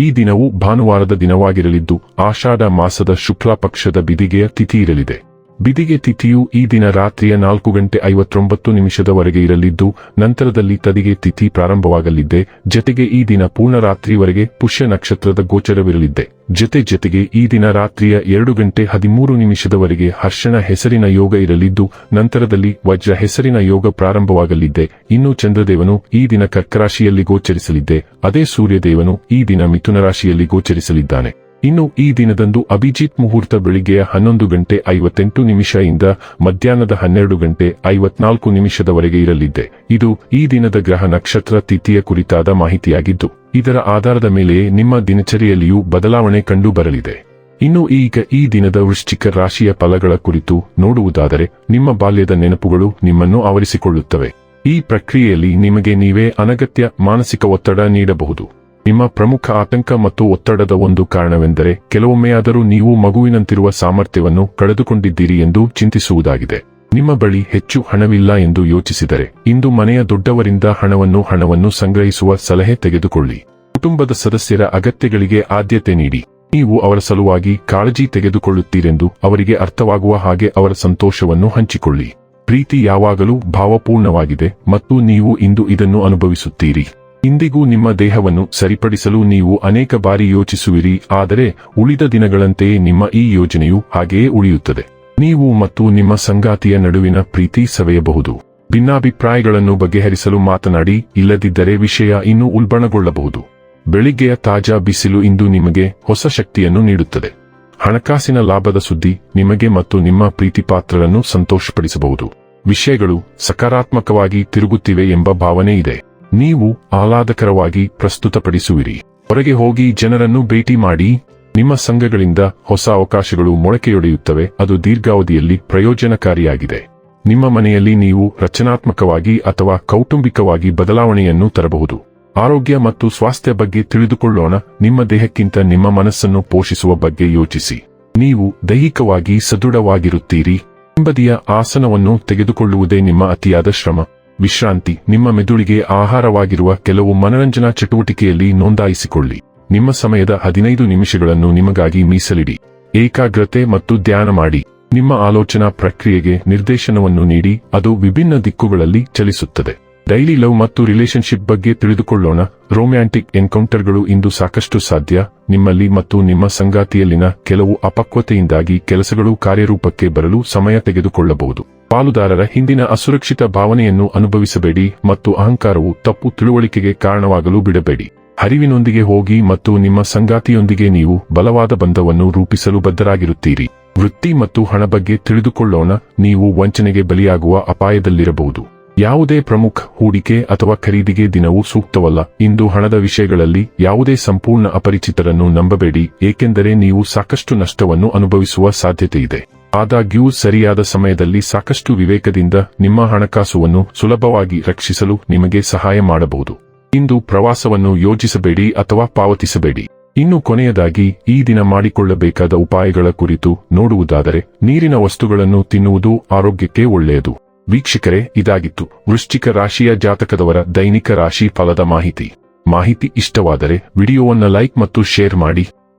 ಈ ದಿನವು ಭಾನುವಾರದ ದಿನವಾಗಿರಲಿದ್ದು ಆಷಾಢ ಮಾಸದ ಶುಕ್ಲ ಪಕ್ಷದ ಬಿದಿಗೆಯ ತಿಥಿ ಇರಲಿದೆ. ಬಿದಿಗೆ ತಿಥಿಯು ಈ ದಿನ ರಾತ್ರಿಯ ನಾಲ್ಕು ಗಂಟೆ ಐವತ್ತೊಂಬತ್ತು ನಿಮಿಷದವರೆಗೆ ಇರಲಿದ್ದು, ನಂತರದಲ್ಲಿ ತದಿಗೆ ತಿಥಿ ಪ್ರಾರಂಭವಾಗಲಿದ್ದೆ. ಜತೆಗೆ ಈ ದಿನ ಪೂರ್ಣ ರಾತ್ರಿವರೆಗೆ ಪುಷ್ಯ ನಕ್ಷತ್ರದ ಗೋಚರವಿರಲಿದ್ದೆ. ಜತೆ ಜತೆಗೆ ಈ ದಿನ ರಾತ್ರಿಯ ಎರಡು ಗಂಟೆ ಹದಿಮೂರು ನಿಮಿಷದವರೆಗೆ ಹರ್ಷಣ ಹೆಸರಿನ ಯೋಗ ಇರಲಿದ್ದು, ನಂತರದಲ್ಲಿ ವಜ್ರ ಹೆಸರಿನ ಯೋಗ ಪ್ರಾರಂಭವಾಗಲಿದ್ದೆ. ಇನ್ನು ಚಂದ್ರದೇವನು ಈ ದಿನ ಕರ್ಕರಾಶಿಯಲ್ಲಿ ಗೋಚರಿಸಲಿದ್ದೆ. ಅದೇ ಸೂರ್ಯದೇವನು ಈ ದಿನ ಮಿಥುನ ರಾಶಿಯಲ್ಲಿ ಗೋಚರಿಸಲಿದ್ದಾನೆ. ಇನ್ನು ಈ ದಿನದಂದು ಅಭಿಜಿತ್ ಮುಹೂರ್ತ ಬೆಳಿಗ್ಗೆಯ ಹನ್ನೊಂದು ಗಂಟೆ ಐವತ್ತೆಂಟು ನಿಮಿಷದಿಂದ ಮಧ್ಯಾಹ್ನದ ಹನ್ನೆರಡು ಗಂಟೆ ಐವತ್ನಾಲ್ಕು ನಿಮಿಷದವರೆಗೆ ಇರಲಿದೆ. ಇದು ಈ ದಿನದ ಗ್ರಹ ನಕ್ಷತ್ರ ತಿಥಿಯ ಕುರಿತಾದ ಮಾಹಿತಿಯಾಗಿದ್ದು, ಇದರ ಆಧಾರದ ಮೇಲೆಯೇ ನಿಮ್ಮ ದಿನಚರಿಯಲ್ಲಿಯೂ ಬದಲಾವಣೆ ಕಂಡು ಬರಲಿದೆ ಇನ್ನು ಈಗ ಈ ದಿನದ ವೃಶ್ಚಿಕ ರಾಶಿಯ ಫಲಗಳ ಕುರಿತು ನೋಡುವುದಾದರೆ, ನಿಮ್ಮ ಬಾಲ್ಯದ ನೆನಪುಗಳು ನಿಮ್ಮನ್ನು ಆವರಿಸಿಕೊಳ್ಳುತ್ತವೆ. ಈ ಪ್ರಕ್ರಿಯೆಯಲ್ಲಿ ನಿಮಗೆ ನೀವೇ ಅನಗತ್ಯ ಮಾನಸಿಕ ಒತ್ತಡ ನೀಡಬಹುದು. ನಿಮ್ಮ ಪ್ರಮುಖ ಆತಂಕ ಮತ್ತು ಒತ್ತಡದ ಒಂದು ಕಾರಣವೆಂದರೆ ಕೆಲವೊಮ್ಮೆಯಾದರೂ ನೀವು ಮಗುವಿನಂತಿರುವ ಸಾಮರ್ಥ್ಯವನ್ನು ಕಳೆದುಕೊಂಡಿದ್ದೀರಿ ಎಂದು ಚಿಂತಿಸುವುದಾಗಿದೆ. ನಿಮ್ಮ ಬಳಿ ಹೆಚ್ಚು ಹಣವಿಲ್ಲ ಎಂದು ಯೋಚಿಸಿದರೆ ಇಂದು ಮನೆಯ ದೊಡ್ಡವರಿಂದ ಹಣವನ್ನು ಹಣವನ್ನು ಸಂಗ್ರಹಿಸುವ ಸಲಹೆ ತೆಗೆದುಕೊಳ್ಳಿ. ಕುಟುಂಬದ ಸದಸ್ಯರ ಅಗತ್ಯಗಳಿಗೆ ಆದ್ಯತೆ ನೀಡಿ. ನೀವು ಅವರ ಸಲುವಾಗಿ ಕಾಳಜಿ ತೆಗೆದುಕೊಳ್ಳುತ್ತೀರೆಂದು ಅವರಿಗೆ ಅರ್ಥವಾಗುವ ಹಾಗೆ ಅವರ ಸಂತೋಷವನ್ನು ಹಂಚಿಕೊಳ್ಳಿ. ಪ್ರೀತಿ ಯಾವಾಗಲೂ ಭಾವಪೂರ್ಣವಾಗಿದೆ ಮತ್ತು ನೀವು ಇಂದು ಇದನ್ನು ಅನುಭವಿಸುತ್ತೀರಿ. ಇಂದಿಗೂ ನಿಮ್ಮ ದೇಹವನ್ನು ಸರಿಪಡಿಸಲು ನೀವು ಅನೇಕ ಬಾರಿ ಯೋಚಿಸುವಿರಿ, ಆದರೆ ಉಳಿದ ದಿನಗಳಂತೆಯೇ ನಿಮ್ಮ ಈ ಯೋಜನೆಯು ಹಾಗೆಯೇ ಉಳಿಯುತ್ತದೆ. ನೀವು ಮತ್ತು ನಿಮ್ಮ ಸಂಗಾತಿಯ ನಡುವಿನ ಪ್ರೀತಿ ಸವೆಯಬಹುದು. ಭಿನ್ನಾಭಿಪ್ರಾಯಗಳನ್ನು ಬಗೆಹರಿಸಲು ಮಾತನಾಡಿ, ಇಲ್ಲದಿದ್ದರೆ ವಿಷಯ ಇನ್ನೂ ಉಲ್ಬಣಗೊಳ್ಳಬಹುದು. ಬೆಳಿಗ್ಗೆಯ ತಾಜಾ ಬಿಸಿಲು ಇಂದು ನಿಮಗೆ ಹೊಸ ಶಕ್ತಿಯನ್ನು ನೀಡುತ್ತದೆ. ಹಣಕಾಸಿನ ಲಾಭದ ಸುದ್ದಿ ನಿಮಗೆ ಮತ್ತು ನಿಮ್ಮ ಪ್ರೀತಿಪಾತ್ರರನ್ನು ಸಂತೋಷಪಡಿಸಬಹುದು. ವಿಷಯಗಳು ಸಕಾರಾತ್ಮಕವಾಗಿ ತಿರುಗುತ್ತಿವೆ ಎಂಬ ಭಾವನೆ ಇದೆ. ನೀವು ಆಹ್ಲಾದಕರವಾಗಿ ಪ್ರಸ್ತುತಪಡಿಸುವಿರಿ. ಹೊರಗೆ ಹೋಗಿ ಜನರನ್ನು ಭೇಟಿ ಮಾಡಿ, ನಿಮ್ಮ ಸಂಘಗಳಿಂದ ಹೊಸ ಅವಕಾಶಗಳು ಮೊಳಕೆಯೊಡೆಯುತ್ತವೆ, ಅದು ದೀರ್ಘಾವಧಿಯಲ್ಲಿ ಪ್ರಯೋಜನಕಾರಿಯಾಗಿದೆ. ನಿಮ್ಮ ಮನೆಯಲ್ಲಿ ನೀವು ರಚನಾತ್ಮಕವಾಗಿ ಅಥವಾ ಕೌಟುಂಬಿಕವಾಗಿ ಬದಲಾವಣೆಯನ್ನು ತರಬಹುದು. ಆರೋಗ್ಯ ಮತ್ತು ಸ್ವಾಸ್ಥ್ಯ ಬಗ್ಗೆ ತಿಳಿದುಕೊಳ್ಳೋಣ, ನಿಮ್ಮ ದೇಹಕ್ಕಿಂತ ನಿಮ್ಮ ಮನಸ್ಸನ್ನು ಪೋಷಿಸುವ ಬಗ್ಗೆ ಯೋಚಿಸಿ. ನೀವು ದೈಹಿಕವಾಗಿ ಸದೃಢವಾಗಿರುತ್ತೀರಿ. ಹಿಂಬದಿಯ ಆಸನವನ್ನು ತೆಗೆದುಕೊಳ್ಳುವುದೇ ನಿಮ್ಮ ಅತಿಯಾದ ಶ್ರಮ. ವಿಶ್ರಾಂತಿ. ನಿಮ್ಮ ಮೆದುಳಿಗೆ ಆಹಾರವಾಗಿರುವ ಕೆಲವು ಮನರಂಜನಾ ಚಟುವಟಿಕೆಯಲ್ಲಿ ನೋಂದಾಯಿಸಿಕೊಳ್ಳಿ. ನಿಮ್ಮ ಸಮಯದ ಹದಿನೈದು ನಿಮಿಷಗಳನ್ನು ನಿಮಗಾಗಿ ಮೀಸಲಿಡಿ. ಏಕಾಗ್ರತೆ ಮತ್ತು ಧ್ಯಾನ ಮಾಡಿ. ನಿಮ್ಮ ಆಲೋಚನಾ ಪ್ರಕ್ರಿಯೆಗೆ ನಿರ್ದೇಶನವನ್ನು ನೀಡಿ. ಅದು ವಿಭಿನ್ನ ದಿಕ್ಕುಗಳಲ್ಲಿ ಚಲಿಸುತ್ತದೆ. ಡೈಲಿ ಲವ್ ಮತ್ತು ರಿಲೇಶನ್ಶಿಪ್ ಬಗ್ಗೆ ತಿಳಿದುಕೊಳ್ಳೋಣ. ರೊಮ್ಯಾಂಟಿಕ್ ಎನ್ಕೌಂಟರ್ಗಳು ಇಂದು ಸಾಕಷ್ಟು ಸಾಧ್ಯ. ನಿಮ್ಮಲ್ಲಿ ಮತ್ತು ನಿಮ್ಮ ಸಂಗಾತಿಯಲ್ಲಿನ ಕೆಲವು ಅಪಕ್ವತೆಯಿಂದಾಗಿ ಕೆಲಸಗಳು ಕಾರ್ಯರೂಪಕ್ಕೆ ಬರಲು ಸಮಯ ತೆಗೆದುಕೊಳ್ಳಬಹುದು. ಪಾಲುದಾರರ ಹಿಂದಿನ ಅಸುರಕ್ಷಿತ ಭಾವನೆಯನ್ನು ಅನುಭವಿಸಬೇಡಿ ಮತ್ತು ಅಹಂಕಾರವು ತಪ್ಪು ತಿಳುವಳಿಕೆಗೆ ಕಾರಣವಾಗಲು ಬಿಡಬೇಡಿ. ಹರಿವಿನೊಂದಿಗೆ ಹೋಗಿ ಮತ್ತು ನಿಮ್ಮ ಸಂಗಾತಿಯೊಂದಿಗೆ ನೀವು ಬಲವಾದ ಬಂಧವನ್ನು ರೂಪಿಸಲು ಬದ್ಧರಾಗಿರುತ್ತೀರಿ. ವೃತ್ತಿ ಮತ್ತು ಹಣ ಬಗ್ಗೆ ತಿಳಿದುಕೊಳ್ಳೋಣ, ನೀವು ವಂಚನೆಗೆ ಬಲಿಯಾಗುವ ಅಪಾಯದಲ್ಲಿರಬಹುದು. ಯಾವುದೇ ಪ್ರಮುಖ ಹೂಡಿಕೆ ಅಥವಾ ಖರೀದಿಗೆ ದಿನವೂ ಸೂಕ್ತವಲ್ಲ. ಇಂದು ಹಣದ ವಿಷಯಗಳಲ್ಲಿ ಯಾವುದೇ ಸಂಪೂರ್ಣ ಅಪರಿಚಿತರನ್ನು ನಂಬಬೇಡಿ, ಏಕೆಂದರೆ ನೀವು ಸಾಕಷ್ಟು ನಷ್ಟವನ್ನು ಅನುಭವಿಸುವ ಸಾಧ್ಯತೆಯಿದೆ. ಆದಾಗ್ಯೂ ಸರಿಯಾದ ಸಮಯದಲ್ಲಿ ಸಾಕಷ್ಟು ವಿವೇಕದಿಂದ ನಿಮ್ಮ ಹಣಕಾಸುವನ್ನು ಸುಲಭವಾಗಿ ರಕ್ಷಿಸಲು ನಿಮಗೆ ಸಹಾಯ ಮಾಡಬಹುದು. ಇಂದು ಪ್ರವಾಸವನ್ನು ಯೋಜಿಸಬೇಡಿ ಅಥವಾ ಪಾವತಿಸಬೇಡಿ. ಇನ್ನು ಕೊನೆಯದಾಗಿ, ಈ ದಿನ ಮಾಡಿಕೊಳ್ಳಬೇಕಾದ ಉಪಾಯಗಳ ಕುರಿತು ನೋಡುವುದಾದರೆ, ನೀರಿನ ವಸ್ತುಗಳನ್ನು ತಿನ್ನುವುದು ಆರೋಗ್ಯಕ್ಕೆ ಒಳ್ಳೆಯದು. ವೀಕ್ಷಕರೇ, ಇದಾಗಿತ್ತು. ವೃಶ್ಚಿಕ ರಾಶಿಯ ಜಾತಕದವರ ದೈನಿಕ ರಾಶಿ ಫಲದ ಮಾಹಿತಿ. ಮಾಹಿತಿ ಇಷ್ಟವಾದರೆ, ವಿಡಿಯೋವನ್ನು ಲೈಕ್ ಮತ್ತು ಶೇರ್ ಮಾಡಿ.